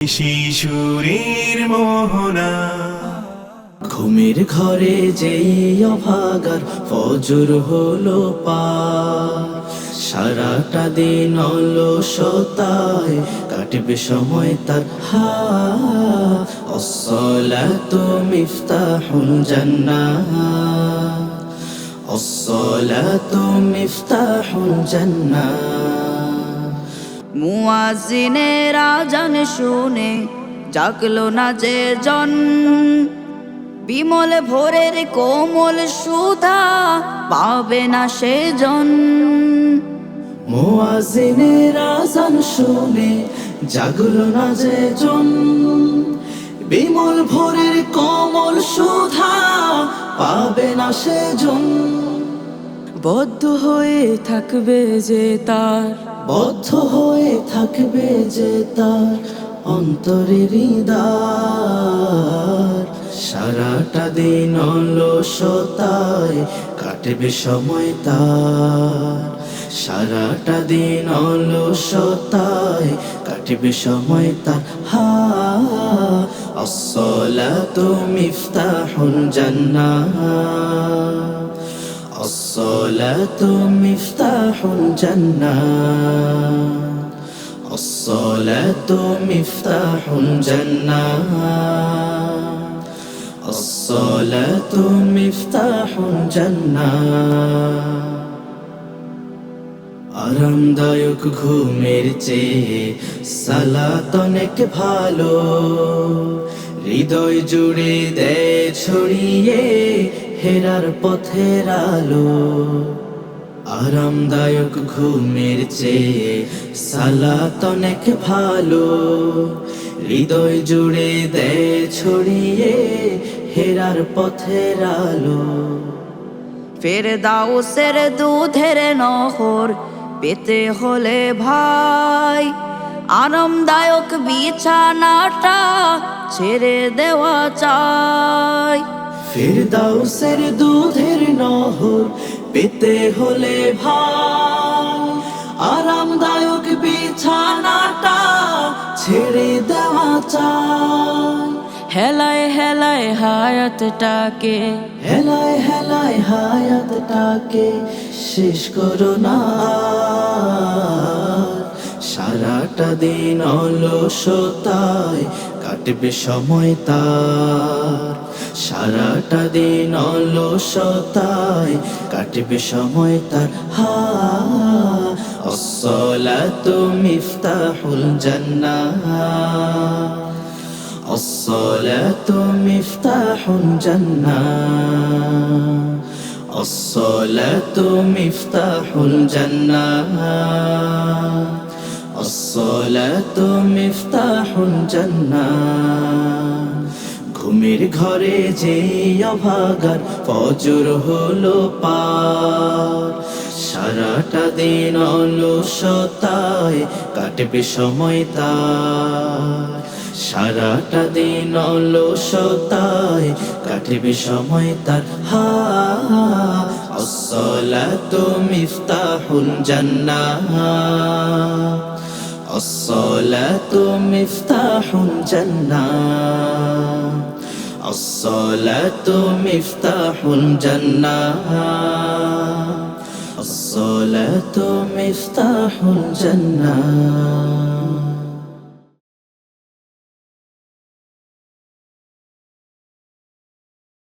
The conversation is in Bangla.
শিশুরের মোহনা। ঘুমের ঘরে যেই অভাগার ফজর হলো পা সারাটা দিন অলসতায় কাটবে সময় তার হা অসলাতু মিফতাহুল জান্নাহ অসলাতু মিফতাহুল জান্নাহ মুয়াজিনের আজান শুনে জাগলো না যে জন। বিমল ভোরের কোমল সুধা পাবে না সে জন। মুয়াজিনের আজান শুনে জাগলো না যে জন। বিমল ভোরের কোমল সুধা পাবে না সে জন। বদ্ধ হয়ে থাকবে যে তার বদ্ধ হয়ে থাকবে যে তার অন্তরের হৃদয় সারাটা দিন অলসতায় কাটবে সময় তার। সারাটা দিন অলসতায় কাটবে সময় তার। হা অসলা আসসালাতু মিফতাহুল জান্নাহ। الصلاة مفتاح الجنة الصلاة مفتاح الجنة الصلاة مفتاح الجنة আরামদায়ক ঘুমের চেয়ে সালাত অনেক ভালো হৃদয় জুড়ে দেয় ছড়িয়ে হেরার পথের আলো, আরামদায়ক ঘুমের চেয়ে সালাত অনেক ভালো। হৃদয় জুড়ে দেয় ছড়িয়ে হেরার পথের আলো। ফের দাউসের দুধের নহর, পেতে হলে ভাই, আরামদায়ক বিছানাটা ছেড়ে দেওয়া চাই। ফিরদাউসের দুধের নহর পেতে হলে ভাই আরামদায়ক বিছানাটা ছেড়ে দেওয়া চাই। হেলায় হেলায় হায়াতটাকে। হেলায় হেলায় হায়াতটাকে শেষ করো না। সারাটা দিন অলসতায় কাটবে সময় তার। সারাটা দিন অলসতায় কাটবে সময় তার হা অসলাতু মিফতাহুল জান্নাহ الصلاة مفتاح الجنة الصلاة مفتاح الجنة الصلاة مفتاح الجنة ঘুমের ঘরে যে অভাগার ফজর হলো পার। সারাটা দিন অলসতায় কাটবে সময় তার। সারাটা দিন অলসতায় কাটবে সময় তার। হা আসসালাতু মিফতাহুল জান্নাহ। الصلاة مفتاح الجنة الصلاة مفتاح الجنة الصلاة مفتاح الجنة